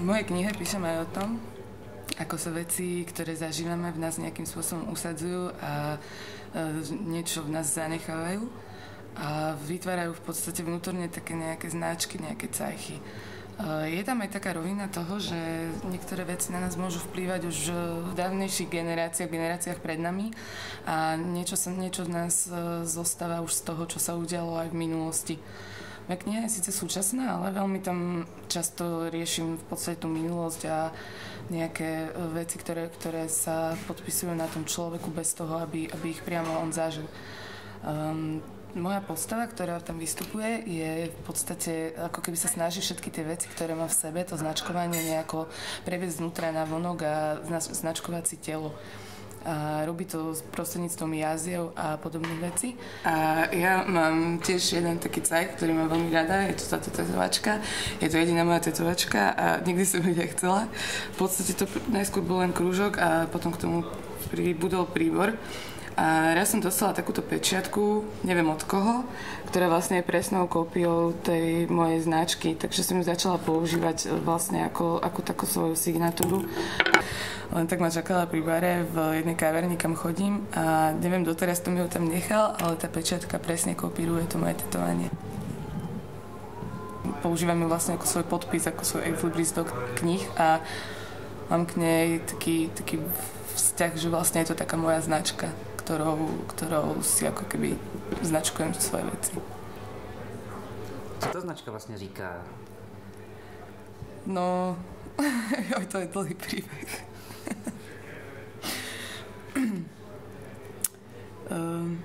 V mojej knihe píšem aj o tom, ako sa veci, ktoré zažívame, v nás nejakým spôsobom usadzujú a niečo v nás zanechávajú a vytvárajú v podstate vnútorne také nejaké značky, nejaké cajchy. Je tam aj taká rovina toho, že niektoré veci na nás môžu vplývať už v dávnejších generáciách, generáciách pred nami a niečo, sa, niečo v nás e, zostáva už z toho, čo sa udialo aj v minulosti. Moja kniha je síce súčasná, ale veľmi tam často riešim v podstate tú minulosť a nejaké e, veci, ktoré, ktoré sa podpisujú na tom človeku bez toho, aby, aby ich priamo on zažil. Um, moja postava, ktorá tam vystupuje, je v podstate ako keby sa snaží všetky tie veci, ktoré má v sebe, to značkovanie nejako previesť znútra na vonok a značkovať si telo a robí to s prostredníctvom jaziev a podobných vecí. A ja mám tiež jeden taký cajk, ktorý mám veľmi rada, je to táto tetovačka. Je to jediná moja tetovačka a nikdy som ju nechcela. V podstate to najskôr bol len krúžok a potom k tomu pribudol príbor. A raz som dostala takúto pečiatku, neviem od koho, ktorá vlastne je presnou kópiou tej mojej značky, takže som ju začala používať vlastne ako, ako takú svoju signatúru. Len tak ma čakala pri bare v jednej kaverni, kam chodím a neviem, doteraz to mi ho tam nechal, ale tá pečiatka presne kopíruje to moje tetovanie. Používam ju vlastne ako svoj podpis, ako svoj ekvilibristok knih a mám k nej taký, taký vzťah, že vlastne je to taká moja značka ktorou, ktorou si ako keby značkujem svoje veci. Co ta značka vlastně říká? No, jo, to je dlhý príbeh. um,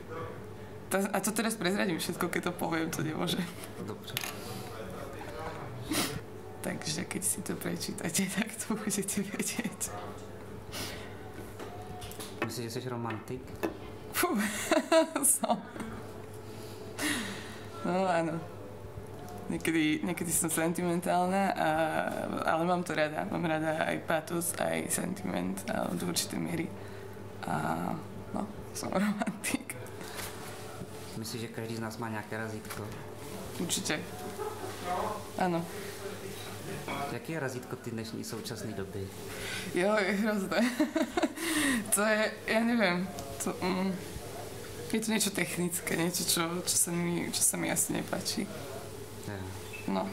a to teraz prezradím všetko, keď to poviem, to nemôže. Dobře. Takže keď si to prečítate, tak to budete vedieť. Myslíš, že jsi romantik? Fú, som. No áno. Niekedy, niekedy som sentimentálna, a, ale mám to rada. Mám rada aj patos, aj sentiment ale do určitej miery. A no, som romantik. Myslíš, že každý z nás má nejaké razítko? Určite. Áno. Jaký je razítko ty dnešní současné doby? Jo, je hrozné. to je, ja neviem, to, mm, je to niečo technické, niečo, čo, čo, sa, mi, čo sa mi asi nepáči. No.